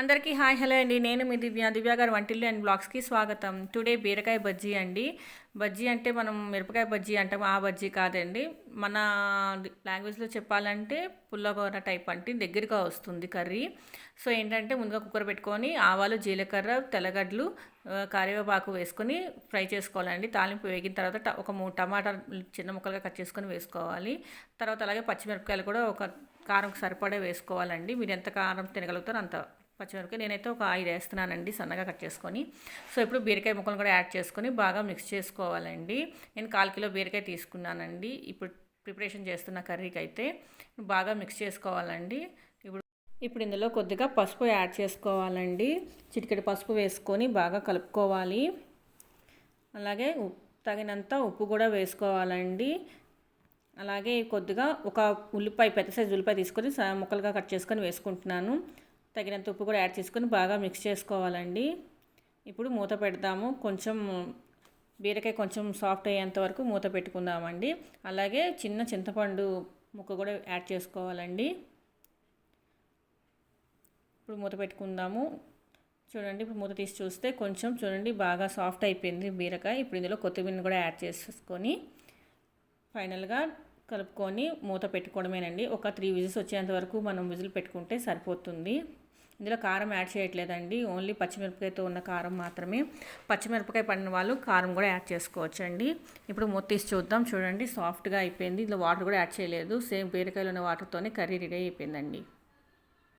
అందరికీ hi hello అండి. నేను మీ దివ్య దివ్య వంటిల్లు అండ్ బ్లాగ్స్కి స్వాగతం. టుడే బీరకాయ బజ్జీ అండి. బజ్జీ అంటే మనం మిరపకాయ బజ్జీ అంటాం ఆ బజ్జీ కాదండి. మన లాంగ్వేజ్లో చెప్పాలంటే పుల్లగోర టైప్ అంటే దగ్గరగా వస్తుంది కర్రీ. సో ఏంటంటే ముందుగా కుక్కర్ పెట్టుకొని ఆవాలు జీలకర్ర తెల్లగడ్డలు కరివేపాకు వేసుకొని ఫ్రై చేసుకోవాలండి. తాలింపు వేగిన తర్వాత ఒక మూడు టమాటా చిన్న ముక్కలుగా కట్ చేసుకొని వేసుకోవాలి. తర్వాత అలాగే పచ్చిమిరపకాయలు కూడా ఒక కారంకి సరిపడే వేసుకోవాలండి. మీరు ఎంత కారం తినగలుగుతారో అంత పచ్చిమిరపకాయ నేనైతే ఒక ఐదు వేస్తున్నానండి సన్నగా కట్ చేసుకొని. సో ఇప్పుడు బీరకాయ ముక్కలు కూడా యాడ్ చేసుకొని బాగా మిక్స్ చేసుకోవాలండి. నేను కాల్ కిలో బీరకాయ తీసుకున్నానండి. ఇప్పుడు ప్రిపరేషన్ చేస్తున్న కర్రీకి అయితే బాగా మిక్స్ చేసుకోవాలండి. ఇప్పుడు ఇప్పుడు ఇందులో కొద్దిగా పసుపు యాడ్ చేసుకోవాలండి. చిటికెడు పసుపు వేసుకొని బాగా కలుపుకోవాలి. అలాగే తగినంత ఉప్పు కూడా వేసుకోవాలండి. అలాగే కొద్దిగా ఒక ఉల్లిపాయ పెద్ద సైజు ఉల్లిపాయ తీసుకొని ముక్కలుగా కట్ చేసుకొని వేసుకుంటున్నాను. తగినంత ఉప్పు కూడా యాడ్ చేసుకొని బాగా మిక్స్ చేసుకోవాలండి. ఇప్పుడు మూత పెడదాము కొంచెం బీరకాయ కొంచెం సాఫ్ట్ అయ్యేంత వరకు మూత పెట్టుకుందామండి. అలాగే చిన్న చింతపండు ముక్క కూడా యాడ్ చేసుకోవాలండి. ఇప్పుడు మూత పెట్టుకుందాము. చూడండి ఇప్పుడు మూత తీసి చూస్తే కొంచెం చూడండి బాగా సాఫ్ట్ అయిపోయింది బీరకాయ. ఇప్పుడు ఇందులో కొత్తిమీర కూడా యాడ్ చేసుకొని ఫైనల్గా కలుపుకొని మూత పెట్టుకోవడమేనండి. ఒక త్రీ విజిల్స్ వచ్చేంత వరకు మనం విజిల్ పెట్టుకుంటే సరిపోతుంది. ఇందులో కారం యాడ్ చేయట్లేదండి. ఓన్లీ పచ్చిమిరపకాయతో ఉన్న కారం మాత్రమే. పచ్చిమిరపకాయ పడిన వాళ్ళు కారం కూడా యాడ్ చేసుకోవచ్చండి. ఇప్పుడు మూత తీసి చూద్దాం. చూడండి సాఫ్ట్గా అయిపోయింది. ఇందులో వాటర్ కూడా యాడ్ చేయలేదు. సేమ్ బీరకాయలు ఉన్న వాటర్తోనే కర్రీ రెడీ అయిపోయిందండి.